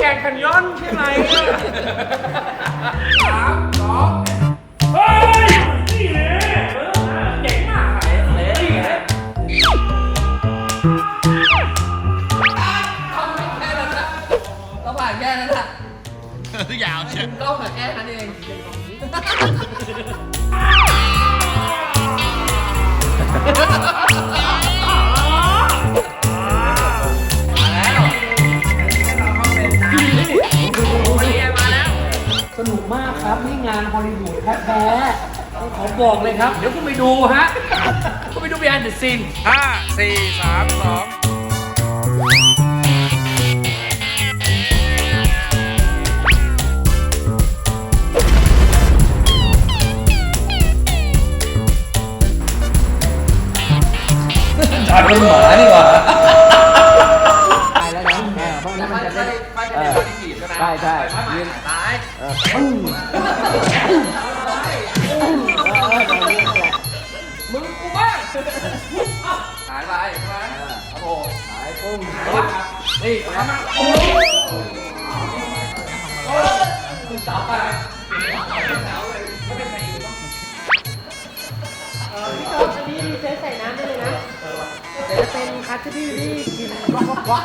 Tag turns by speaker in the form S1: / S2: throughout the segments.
S1: แกงคันยอนใช่ไหมสามสองเฮ้ย นี่เลยเก่งมากเลยนี่แหละ
S2: แค่นั้นละเราผ่านแค่นั้นแหละ
S3: ยาวเชียว
S2: เราผ่านแค่นั้นเอง
S1: ครับนี่งานฮอลลีวูดแท้ๆขอบอกเลยครับ เดี๋ยวคุณไปดูฮะคุณไปดู behind the scene ห้าสี่สามสอง
S2: ตายแล้วนะเออพ ได้
S1: ไม่จะเป็นบอดี้กีบใช่ไหม
S2: ใช่ใช่
S1: ยืนซ้าย
S2: เออปึ้ง
S1: มึงกูบ้างหายไปใช่ไหมครับผม
S2: หายปึ้ง
S1: นี่ทำมาโอ้ต่อไป
S4: อันนี้รีเซ็ตใส่น้ำได้เลยนะแต่จะเป็นคัตที่ที่กินวักวักวัก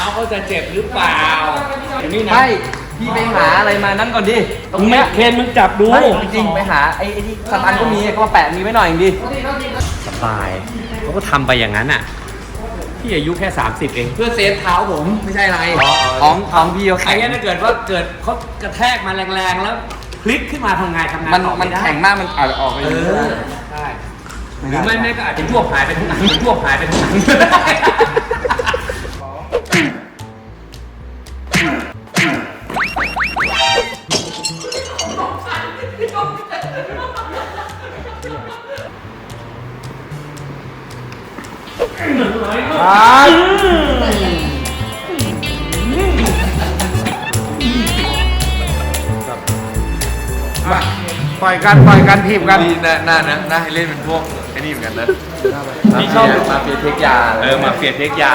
S1: ท้าเขาจะเจ็บหรือเปล่าอย่างนี้นะ
S2: ไม่พี่ไปหาอะไรมานั้นก่อนดิตรง
S1: มึง
S2: เนี้ย
S1: เคนมึงจับดู
S2: ไม่จริงๆไปหาไอ้ไอ้ที่สตันก็มีก็มาแปะมีไว้หน่อยเองดิ
S1: สบายเขาก็ทำไปอย่างนั้นอะ พี่อายุแค่ 30 เอง
S2: เพื่อเซฟเท้าผมไม่ใช่อะไรท้องท้องพี่เขา
S1: ไอ้
S2: แข็ง
S1: เนี้ยถ้าเกิดว่าเกิดเขากระแทกมาแรงๆ แล้วพลิกขึ้นมาทำไงทำงาน
S2: มัน
S1: ต่อ
S2: มัน
S1: ไได้
S2: แข็งมากมันอาจจะออกไป
S1: เอ
S2: เลย
S1: อใช่หรือไม่แม่ก็อาจจะยวบหายไปทั้งหนังยวบหายไปทั้งหนั งปล่อยกันปล่อยกันทีมกัน
S3: นี่น่าน่านะน่าให้เล่นเป็นพวกไอ้นี่เหมือนกันนะ
S1: พี่ชอบ
S2: มาเฟียเทคยา
S3: เออมาเฟียเทคยา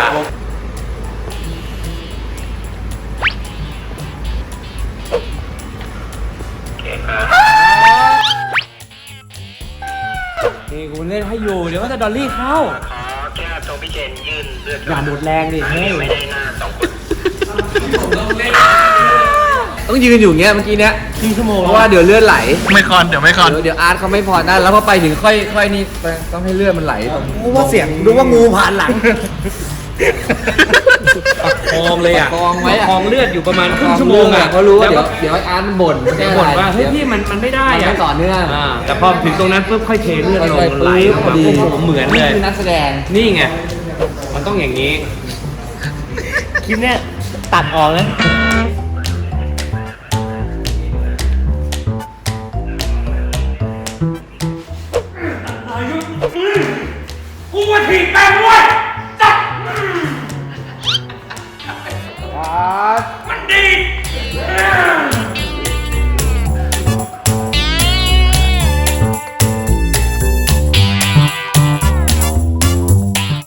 S1: นี่กูเล่นให้อยู่เดี๋ยวก็จะดอลลี่เข้า
S5: ขอแค่ตัว พี่เจนยื่นเลือด
S1: อย่าหมดแรงดิเฮ้ย
S5: ไม่ได้หน้าสองคน
S2: ต้องยืนอยู่อย่างเงี้ยเมื่อกี้เนี้ย
S1: ครึ่งชั่วโมง
S2: เพราะว่าเดี๋ยวเลือดไหล
S3: ไม่คอนเดี๋ยวไม่คอน
S2: เดี๋ยวเดี๋ยวอาร์ตเขาไม่พอนะแล้วพอไปถึงค่อยค่อยนี่ต้องให้เลือดมันไหล
S1: กูว่าเสียงดูว่างูผ่านหลัง ประคองเลยอะ
S2: ประคองไว้อะ
S1: ประคองเลือดอยู่ประมาณครึ่งชั่วโมงอะ
S2: เขารู้ว่า
S1: แล้
S2: เดี๋ยว
S1: ก็
S2: เดี๋ยวอาร์ตมันบ่น
S1: แกบ่นว่าเฮ้ยพี่มันมันไม่ได้
S2: มัน
S1: อะ
S2: ไม่ต่อเนื่อง
S1: อ่าแต่พอถึงตรงนั้นปุ๊บค่อยเทเลือดลง
S2: ค่อย
S1: มัน
S2: ๆ
S1: ไหลลงมา
S2: พอดี
S1: โอ้โหเหมือนเลย
S2: คือนักแสดง
S1: นี่ไง มันต้องอย่างนี้
S4: คลิปเนี้ยตัดออกเลย
S1: กูว่าถีบแป้งเว้ย